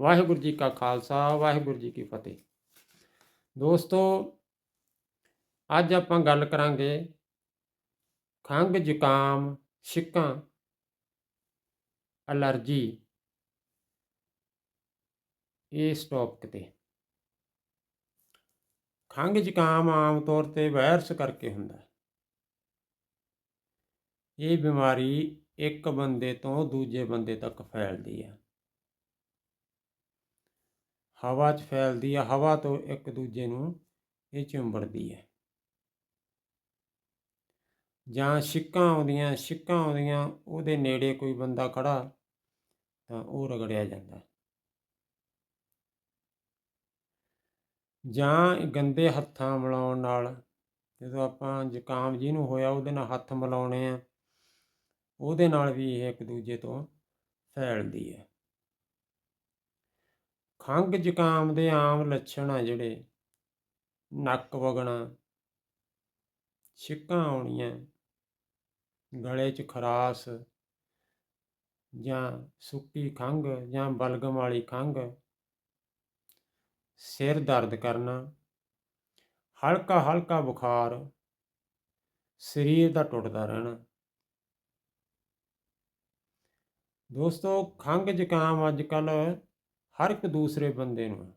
ਵਾਹਿਗੁਰੂ ਜੀ ਕਾ ਖਾਲਸਾ, ਵਾਹਿਗੁਰੂ ਜੀ ਕੀ ਫਤਿਹ। ਦੋਸਤੋ, ਅੱਜ ਆਪਾਂ ਗੱਲ ਕਰਾਂਗੇ ਖੰਘ, ਜ਼ੁਕਾਮ ਛਿੱਕਾਂ ਅਲਰਜੀ। ਇਸ ਟੌਪਿਕ ਤੇ। ਖੰਘ, ਜ਼ੁਕਾਮ ਆਮ ਤੌਰ ਤੇ ਵਾਇਰਸ ਕਰਕੇ ਹੁੰਦਾ ਹੈ। ਇਹ ਬਿਮਾਰੀ ਇੱਕ ਬੰਦੇ ਤੋਂ ਦੂਜੇ ਬੰਦੇ ਤੱਕ ਫੈਲਦੀ ਹੈ। ਹਵਾ 'ਚ ਫੈਲਦੀ ਆ, ਹਵਾ ਤੋਂ ਇੱਕ ਦੂਜੇ ਨੂੰ ਇਹ ਚੁੰਬੜਦੀ ਹੈ। ਜਾਂ ਛਿੱਕਾਂ ਆਉਂਦੀਆਂ ਛਿੱਕਾਂ ਆਉਂਦੀਆਂ, ਉਹਦੇ ਨੇੜੇ ਕੋਈ ਬੰਦਾ ਖੜਾ ਤਾਂ ਉਹ ਰਗੜਿਆ ਜਾਂਦਾ। ਜਾਂ ਗੰਦੇ ਹੱਥਾਂ ਮਿਲਾਉਣ ਨਾਲ, ਜਦੋਂ ਆਪਾਂ ਜ਼ੁਕਾਮ ਜਿਹਨੂੰ ਹੋਇਆ ਉਹਦੇ ਨਾਲ ਹੱਥ ਮਿਲਾਉਣੇ ਆ, ਉਹਦੇ ਨਾਲ ਵੀ ਇਹ ਇੱਕ ਦੂਜੇ ਤੋਂ ਫੈਲਦੀ ਹੈ। ਖੰਘ ਜ਼ੁਕਾਮ ਦੇ ਆਮ ਲੱਛਣ ਆ ਜਿਹੜੇ। ਨੱਕ ਵਗਣਾ। ਛਿੱਕਾਂ ਆਉਣੀਆਂ। ਗਲੇ 'ਚ ਖਰਾਸ। ਜਾਂ ਸੁੱਕੀ ਖੰਘ ਜਾਂ ਬਲਗਮ ਵਾਲੀ ਖੰਘ। ਸਿਰ ਦਰਦ ਕਰਨਾ। ਹਲਕਾ ਹਲਕਾ ਬੁਖਾਰ। ਸਰੀਰ ਦਾ ਟੁੱਟਦਾ ਰਹਿਣਾ। ਦੋਸਤੋ, ਖੰਘ ਜ਼ੁਕਾਮ ਅੱਜ ਕੱਲ ਹਰ ਇੱਕ ਦੂਸਰੇ ਬੰਦੇ ਨੂੰ,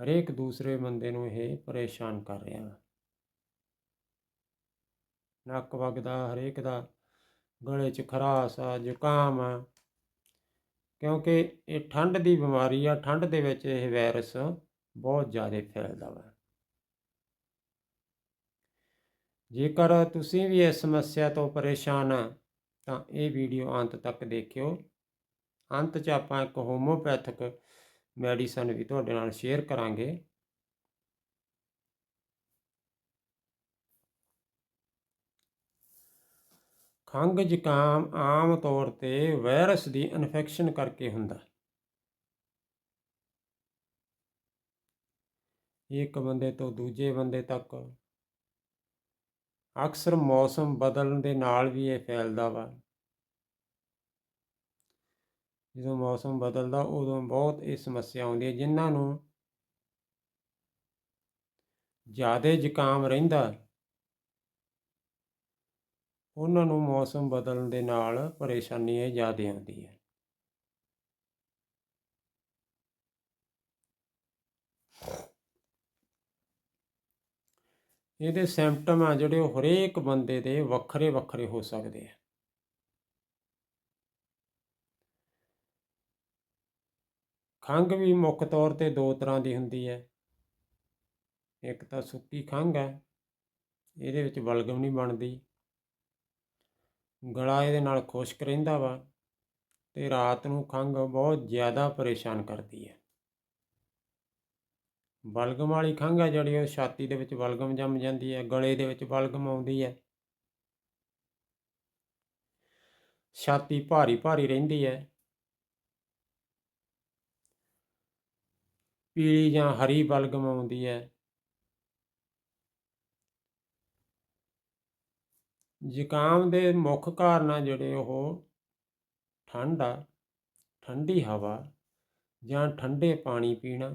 ਹਰੇਕ ਦੂਸਰੇ ਬੰਦੇ ਨੂੰ ਇਹ ਪਰੇਸ਼ਾਨ ਕਰ ਰਿਹਾ ਹੈ। ਨੱਕ ਵਗਦਾ, ਹਰੇਕ ਦਾ ਗਲੇ 'ਚ ਖਰਾਸ ਆ, ਜ਼ੁਕਾਮ ਆ, ਕਿਉਂਕਿ ਇਹ ਠੰਡ ਦੀ ਬਿਮਾਰੀ ਆ, ਠੰਡ ਦੇ ਵਿੱਚ ਇਹ ਵਾਇਰਸ ਬਹੁਤ ਜ਼ਿਆਦਾ ਫੈਲਦਾ ਵਾ। ਜੇਕਰ ਤੁਸੀਂ ਵੀ ਇਸ ਸਮੱਸਿਆ ਤੋਂ ਪਰੇਸ਼ਾਨ ਆ, ਤਾਂ ਇਹ ਵੀਡੀਓ ਅੰਤ ਤੱਕ ਦੇਖਿਓ। ਅੰਤ 'ਚ ਆਪਾਂ ਇੱਕ ਹੋਮੋਪੈਥਿਕ ਮੈਡੀਸਨ ਵੀ ਤੁਹਾਡੇ ਨਾਲ ਸ਼ੇਅਰ ਕਰਾਂਗੇ। ਖੰਘ ਜ਼ੁਕਾਮ ਆਮ ਤੌਰ ਤੇ ਵਾਇਰਸ ਦੀ ਇਨਫੈਕਸ਼ਨ ਕਰਕੇ ਹੁੰਦਾ। ਇੱਕ ਬੰਦੇ ਤੋਂ ਦੂਜੇ ਬੰਦੇ ਤੱਕ। ਅਕਸਰ ਮੌਸਮ ਬਦਲਣ ਦੇ ਨਾਲ ਵੀ ਇਹ ਫੈਲਦਾ ਵਾ। ਜਦੋਂ ਮੌਸਮ ਬਦਲਦਾ ਉਦੋਂ ਬਹੁਤ ਇਹ ਸਮੱਸਿਆ ਆਉਂਦੀ ਹੈ, ਜਿਨ੍ਹਾਂ ਨੂੰ ਜ਼ਿਆਦਾ ਜ਼ੁਕਾਮ ਰਹਿੰਦਾ ਉਹਨਾਂ ਨੂੰ ਮੌਸਮ ਬਦਲਣ ਦੇ ਨਾਲ ਪਰੇਸ਼ਾਨੀ ਇਹ ਜ਼ਿਆਦਾ ਆਉਂਦੀ ਹੈ ਇਹਦੇ ਸਿੰਪਟਮ ਆ ਜਿਹੜੇ ਉਹ ਹਰੇਕ ਬੰਦੇ ਦੇ ਵੱਖਰੇ ਵੱਖਰੇ ਹੋ ਸਕਦੇ ਆ। ਖੰਘ ਵੀ ਮੁੱਖ ਤੌਰ ਤੇ ਦੋ ਤਰ੍ਹਾਂ ਦੀ ਹੁੰਦੀ ਹੈ। ਇੱਕ ਤਾਂ ਸੁੱਕੀ ਖੰਘ ਹੈ, ਇਹਦੇ ਵਿੱਚ ਬਲਗਮ ਨਹੀਂ ਬਣਦੀ। ਗਲਾ ਇਹਦੇ ਨਾਲ ਖੁਸ਼ਕ ਰਹਿੰਦਾ ਵਾ ਤੇ ਰਾਤ ਨੂੰ ਖੰਘ ਬਹੁਤ ਜ਼ਿਆਦਾ ਪਰੇਸ਼ਾਨ ਕਰਦੀ ਹੈ। ਬਲਗਮ ਵਾਲੀ ਖੰਘ ਹੈ ਜਿਹੜੀ ਉਹ ਛਾਤੀ ਦੇ ਵਿੱਚ ਬਲਗਮ ਜੰਮ ਜਾਂਦੀ ਹੈ, ਗਲੇ ਦੇ ਵਿੱਚ ਬਲਗਮ ਆਉਂਦੀ ਹੈ। ਛਾਤੀ ਭਾਰੀ ਭਾਰੀ ਰਹਿੰਦੀ ਹੈ। ਪੀਲੀ ਜਾਂ ਹਰੀ ਬਲਗਮ ਆਉਂਦੀ ਹੈ। ਜ਼ੁਕਾਮ ਦੇ ਮੁੱਖ ਕਾਰਨ ਆ ਜਿਹੜੇ ਉਹ ਠੰਡ ਆ, ਠੰਡੀ ਹਵਾ ਜਾਂ ਠੰਡੇ ਪਾਣੀ ਪੀਣਾ,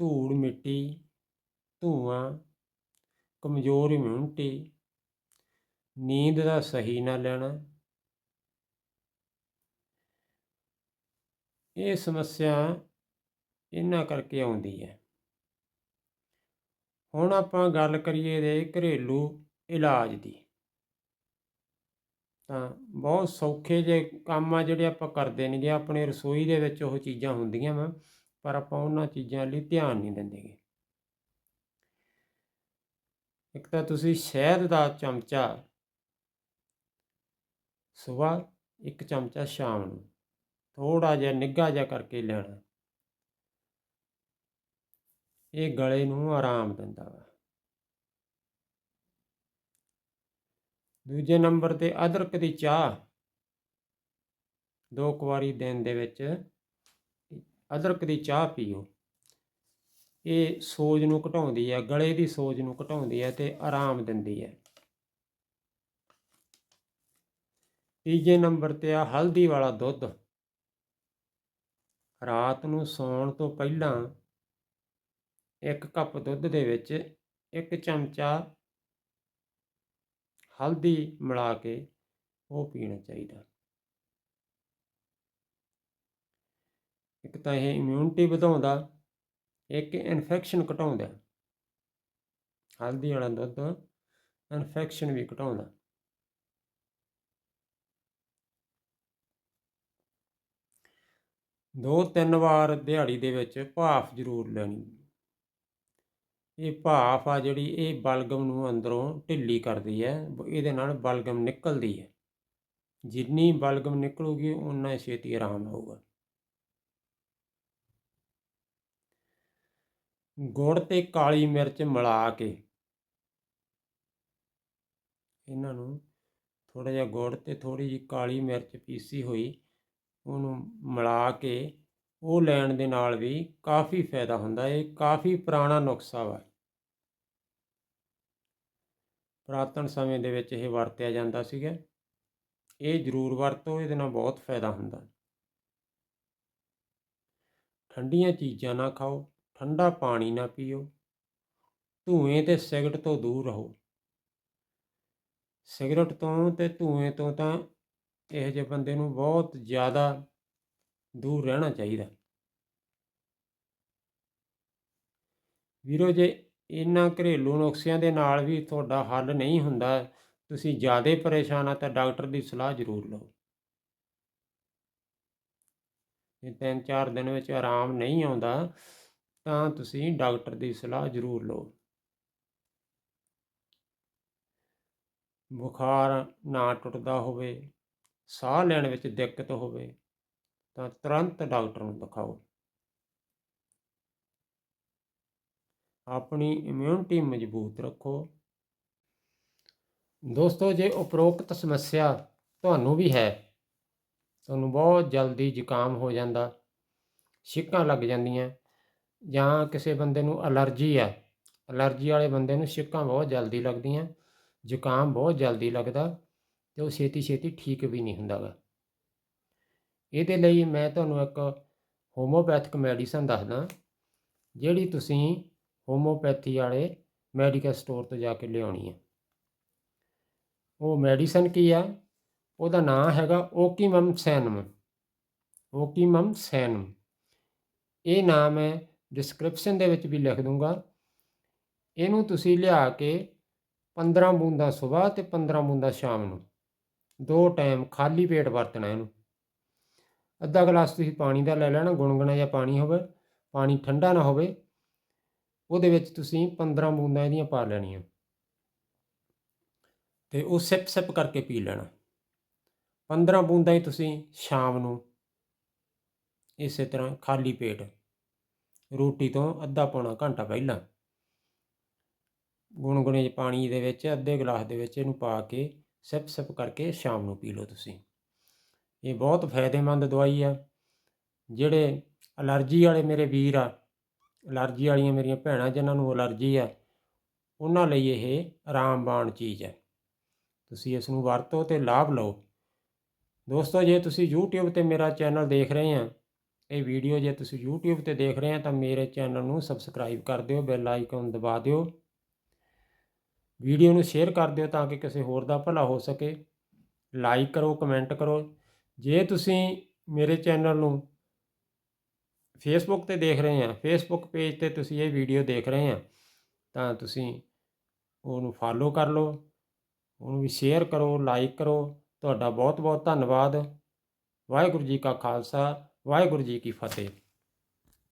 ਧੂੜ ਮਿੱਟੀ, ਧੂਆਂ, ਕਮਜ਼ੋਰ ਇਮਿਊਨਿਟੀ ਨੀਂਦ ਦਾ ਸਹੀ ਨਾ ਲੈਣਾ ਇਹ ਸਮੱਸਿਆ ਇਹਨਾਂ ਕਰਕੇ ਆਉਂਦੀ ਹੈ। ਹੁਣ ਆਪਾਂ ਗੱਲ ਕਰੀਏ ਦੇ ਘਰੇਲੂ ਇਲਾਜ ਦੀ। ਤਾਂ ਬਹੁਤ ਸੌਖੇ ਜੇ ਕੰਮ ਆ ਜਿਹੜੇ ਆਪਾਂ ਕਰਦੇ ਨੇਗੇ, ਆਪਣੇ ਰਸੋਈ ਦੇ ਵਿੱਚ ਉਹ ਚੀਜ਼ਾਂ ਹੁੰਦੀਆਂ ਵਾ, ਪਰ ਆਪਾਂ ਉਹਨਾਂ ਚੀਜ਼ਾਂ ਲਈ ਧਿਆਨ ਨਹੀਂ ਦਿੰਦੇਗੇ ਇੱਕ ਤਾਂ ਤੁਸੀਂ ਸ਼ਹਿਦ ਦਾ ਚਮਚਾ ਸਵੇਰ ਇੱਕ ਚਮਚਾ ਸ਼ਾਮ ਨੂੰ। ਥੋੜਾ ਜਿਹਾ ਨਿੱਘਾ ਜਿਹਾ ਕਰਕੇ ਲੈਣਾ ਇਹ ਗਲੇ ਨੂੰ ਆਰਾਮ ਦਿੰਦਾ ਵਾ। ਦੂਜੇ ਨੰਬਰ ਤੇ ਅਦਰਕ ਦੀ ਚਾਹ। ਦੋ ਕੁਵਾਰੀ ਦਿਨ ਦੇ ਵਿੱਚ ਅਦਰਕ ਦੀ ਚਾਹ ਪੀਓ। ਇਹ ਸੋਜ ਨੂੰ ਘਟਾਉਂਦੀ ਹੈ, ਗਲੇ ਦੀ ਸੋਜ ਨੂੰ ਘਟਾਉਂਦੀ ਹੈ ਤੇ ਆਰਾਮ ਦਿੰਦੀ ਹੈ। ਤੀਜੇ ਨੰਬਰ ਤੇ ਆ ਹਲਦੀ ਵਾਲਾ ਦੁੱਧ। ਰਾਤ ਨੂੰ ਸੌਣ ਤੋਂ ਪਹਿਲਾਂ ਇੱਕ ਕੱਪ ਦੁੱਧ ਦੇ ਵਿੱਚ ਇੱਕ ਚਮਚਾ ਹਲਦੀ ਮਿਲਾ ਕੇ ਉਹ ਪੀਣਾ ਚਾਹੀਦਾ। ਇੱਕ ਤਾਂ ਇਹ ਇਮਿਊਨਿਟੀ ਵਧਾਉਂਦਾ, ਇੱਕ ਇਨਫੈਕਸ਼ਨ ਘਟਾਉਂਦਾ। ਹਲਦੀ ਵਾਲਾ ਦੁੱਧ ਇਨਫੈਕਸ਼ਨ ਵੀ ਘਟਾਉਂਦਾ। ਦੋ ਤਿੰਨ ਵਾਰ ਦਿਹਾੜੀ ਦੇ ਵਿੱਚ ਭਾਫ ਜ਼ਰੂਰ ਲੈਣੀ। ਇਹ ਭਾਫ ਆ ਜਿਹੜੀ ਇਹ ਬਲਗਮ ਨੂੰ ਅੰਦਰੋਂ ਢਿੱਲੀ ਕਰਦੀ ਹੈ, ਇਹਦੇ ਨਾਲ ਬਲਗਮ ਨਿਕਲਦੀ ਹੈ। ਜਿੰਨੀ ਬਲਗਮ ਨਿਕਲੂਗੀ ਉਨਾ ਛੇਤੀ ਆਰਾਮ ਹੋਊਗਾ ਗੁੜ ਤੇ ਕਾਲੀ ਮਿਰਚ ਮਿਲਾ ਕੇ ਇਹਨਾਂ ਨੂੰ ਥੋੜਾ ਜਿਹਾ ਗੁੜ ਤੇ ਥੋੜੀ ਜਿਹੀ ਕਾਲੀ ਮਿਰਚ ਪੀਸੀ ਹੋਈ। ਉਹਨੂੰ ਮਿਲਾ ਕੇ ਉਹ ਲੈਣ ਦੇ ਨਾਲ ਵੀ ਕਾਫੀ ਫਾਇਦਾ ਹੁੰਦਾ ਹੈ, ਇਹ ਕਾਫੀ ਪੁਰਾਣਾ ਨੁਸਖਾ ਵਾ। ਪੁਰਾਤਨ ਸਮੇਂ ਦੇ ਵਿੱਚ ਇਹ ਵਰਤਿਆ ਜਾਂਦਾ ਸੀਗਾ। ਇਹ ਜ਼ਰੂਰ ਵਰਤੋ, ਇਹਦੇ ਨਾਲ ਬਹੁਤ ਫਾਇਦਾ ਹੁੰਦਾ। ਠੰਡੀਆਂ ਚੀਜ਼ਾਂ ਨਾ ਖਾਓ, ਠੰਡਾ ਪਾਣੀ ਨਾ ਪੀਓ, ਧੂਏ ਤੇ ਸਿਗਰਟ ਤੋਂ ਦੂਰ ਰਹੋ। ਸਿਗਰਟ ਤੋਂ ਤੇ ਧੂਏ ਤੋਂ ਤਾਂ ਇਹੋ ਜਿਹੇ ਬੰਦੇ ਨੂੰ ਬਹੁਤ ਜ਼ਿਆਦਾ ਦੂਰ ਰਹਿਣਾ ਚਾਹੀਦਾ। ਵੀਰੋ, ਜੇ ਇਹਨਾਂ ਘਰੇਲੂ ਨੁਸਖਿਆਂ ਦੇ ਨਾਲ ਵੀ ਤੁਹਾਡਾ ਹੱਲ ਨਹੀਂ ਹੁੰਦਾ, ਤੁਸੀਂ ਜ਼ਿਆਦਾ ਪਰੇਸ਼ਾਨ ਆ, ਤਾਂ ਡਾਕਟਰ ਦੀ ਸਲਾਹ ਜ਼ਰੂਰ ਲਓ। ਜੇ ਤਿੰਨ ਚਾਰ ਦਿਨ ਵਿੱਚ ਆਰਾਮ ਨਹੀਂ ਆਉਂਦਾ, ਤਾਂ ਤੁਸੀਂ ਡਾਕਟਰ ਦੀ ਸਲਾਹ ਜ਼ਰੂਰ ਲਓ। ਬੁਖਾਰ ਨਾ ਟੁੱਟਦਾ ਹੋਵੇ ਸਾਹ ਲੈਣ ਵਿੱਚ ਦਿੱਕਤ ਹੋਵੇ, ਤਾਂ ਤੁਰੰਤ ਡਾਕਟਰ ਨੂੰ ਦਿਖਾਓ। ਆਪਣੀ ਇਮਿਊਨਿਟੀ ਮਜ਼ਬੂਤ ਰੱਖੋ। ਦੋਸਤੋ, ਜੇ ਉਪਰੋਕਤ ਸਮੱਸਿਆ ਤੁਹਾਨੂੰ ਵੀ ਹੈ, ਤੁਹਾਨੂੰ ਬਹੁਤ ਜਲਦੀ ਜ਼ੁਕਾਮ ਹੋ ਜਾਂਦਾ, ਛਿੱਕਾਂ ਲੱਗ ਜਾਂਦੀਆਂ, ਜਾਂ ਕਿਸੇ ਬੰਦੇ ਨੂੰ ਅਲਰਜੀ ਆ ਅਲਰਜੀ ਵਾਲੇ ਬੰਦੇ ਨੂੰ ਛਿੱਕਾਂ ਬਹੁਤ ਜਲਦੀ ਲੱਗਦੀਆਂ, ਜ਼ੁਕਾਮ ਬਹੁਤ ਜਲਦੀ ਲੱਗਦਾ ਤੇ ਉਹ ਛੇਤੀ ਛੇਤੀ ਠੀਕ ਵੀ ਨਹੀਂ ਹੁੰਦਾਗਾ ਇਹਦੇ ਲਈ ਮੈਂ ਤੁਹਾਨੂੰ ਇੱਕ ਹੋਮੋਪੈਥਿਕ ਮੈਡੀਸਨ ਦੱਸਦਾ, ਜਿਹੜੀ ਤੁਸੀਂ ਹੋਮੋਪੈਥੀ ਵਾਲੇ ਮੈਡੀਕਲ ਸਟੋਰ ਤੋਂ ਜਾ ਕੇ ਲਿਆਉਣੀ ਹੈ ਉਹ ਮੈਡੀਸਨ ਕੀ ਆ? ਉਹਦਾ ਨਾਮ ਹੈਗਾ ਓਕੀਮਮ ਸੈਨਮ। ਓਕੀਮਮ ਸੈਨਮ। ਇਹ ਨਾਮ ਹੈ ਡਿਸਕ੍ਰਿਪਸ਼ਨ ਦੇ ਵਿੱਚ ਵੀ ਲਿਖ ਦੂੰਗਾ। ਇਹਨੂੰ ਤੁਸੀਂ ਲਿਆ ਕੇ 15 ਬੂੰਦਾਂ ਸਵੇਰ ਤੇ 15 ਬੂੰਦਾਂ ਸ਼ਾਮ ਨੂੰ। ਦੋ ਟਾਈਮ ਖਾਲੀ ਪੇਟ ਵਰਤਣਾ ਇਹਨੂੰ। ਅੱਧਾ ਗਲਾਸ ਤੁਸੀਂ ਪਾਣੀ ਦਾ ਲੈ ਲੈਣਾ, ਗੁਣਗੁਣਾ ਜਿਹਾ ਪਾਣੀ ਹੋਵੇ, ਪਾਣੀ ਠੰਡਾ ਨਾ ਹੋਵੇ, ਉਹਦੇ ਵਿੱਚ ਤੁਸੀਂ 15 ਬੂੰਦਾਂ ਇਹਦੀਆਂ ਪਾ ਲੈਣੀਆਂ। ਤੇ ਉਹ ਸਿਪ ਸਿਪ ਕਰਕੇ ਪੀ ਲੈਣਾ। 15 ਬੂੰਦਾਂ ਹੀ ਤੁਸੀਂ ਸ਼ਾਮ ਨੂੰ ਇਸੇ ਤਰ੍ਹਾਂ ਖਾਲੀ ਪੇਟ, ਰੋਟੀ ਤੋਂ ਅੱਧਾ ਪੌਣਾ ਘੰਟਾ ਪਹਿਲਾਂ ਗੁਣਗੁਣੇ ਪਾਣੀ ਦੇ ਵਿੱਚ, ਅੱਧੇ ਗਲਾਸ ਦੇ ਵਿੱਚ ਇਹਨੂੰ ਪਾ ਕੇ ਸਿਪ ਸਿਪ ਕਰਕੇ ਸ਼ਾਮ ਨੂੰ ਪੀ ਲਓ ਤੁਸੀਂ। ਇਹ ਬਹੁਤ ਫਾਇਦੇਮੰਦ ਦਵਾਈ ਆ। ਜਿਹੜੇ ਅਲਰਜੀ ਵਾਲੇ ਮੇਰੇ ਵੀਰ ਆ, ਅਲਰਜੀ ਵਾਲੀਆਂ ਮੇਰੀਆਂ ਭੈਣਾਂ ਜਿਨ੍ਹਾਂ ਨੂੰ ਅਲਰਜੀ ਆ, ਉਹਨਾਂ ਲਈ ਇਹ ਆਰਾਮਬਾਨ ਚੀਜ਼ ਹੈ ਤੁਸੀਂ ਇਸ ਨੂੰ ਵਰਤੋ ਤੇ ਲਾਭ ਲਓ। ਦੋਸਤੋ, ਜੇ ਤੁਸੀਂ YouTube ਤੇ ਮੇਰਾ ਚੈਨਲ ਦੇਖ ਰਹੇ ਆ, ਇਹ ਵੀਡੀਓ ਜੇ ਤੁਸੀਂ YouTube ਤੇ ਦੇਖ ਰਹੇ ਆ, ਤਾਂ ਮੇਰੇ ਚੈਨਲ ਨੂੰ ਸਬਸਕ੍ਰਾਈਬ ਕਰ ਦਿਓ, ਬੈਲ ਆਈਕਨ ਦਬਾ ਦਿਓ। ਵੀਡੀਓ ਨੂੰ ਸ਼ੇਅਰ ਕਰ ਦਿਓ ਤਾਂ ਕਿ ਕਿਸੇ ਹੋਰ ਦਾ ਭਲਾ ਹੋ ਸਕੇ। ਲਾਈਕ ਕਰੋ ਕਮੈਂਟ ਕਰੋ। ਜੇ ਤੁਸੀਂ ਮੇਰੇ ਚੈਨਲ ਨੂੰ ਫੇਸਬੁੱਕ ਤੇ ਦੇਖ ਰਹੇ ਆ ਫੇਸਬੁੱਕ ਪੇਜ ਤੇ ਤੁਸੀਂ ਇਹ ਵੀਡੀਓ ਦੇਖ ਰਹੇ ਆ, ਤਾਂ ਤੁਸੀਂ ਉਹਨੂੰ ਫਾਲੋ ਕਰ ਲਓ, ਉਹਨੂੰ ਵੀ ਸ਼ੇਅਰ ਕਰੋ ਲਾਈਕ ਕਰੋ। ਤੁਹਾਡਾ ਬਹੁਤ ਬਹੁਤ ਧੰਨਵਾਦ। ਵਾਹਿਗੁਰੂ ਜੀ ਕਾ ਖਾਲਸਾ, ਵਾਹਿਗੁਰੂ ਜੀ ਕੀ ਫਤਿਹ।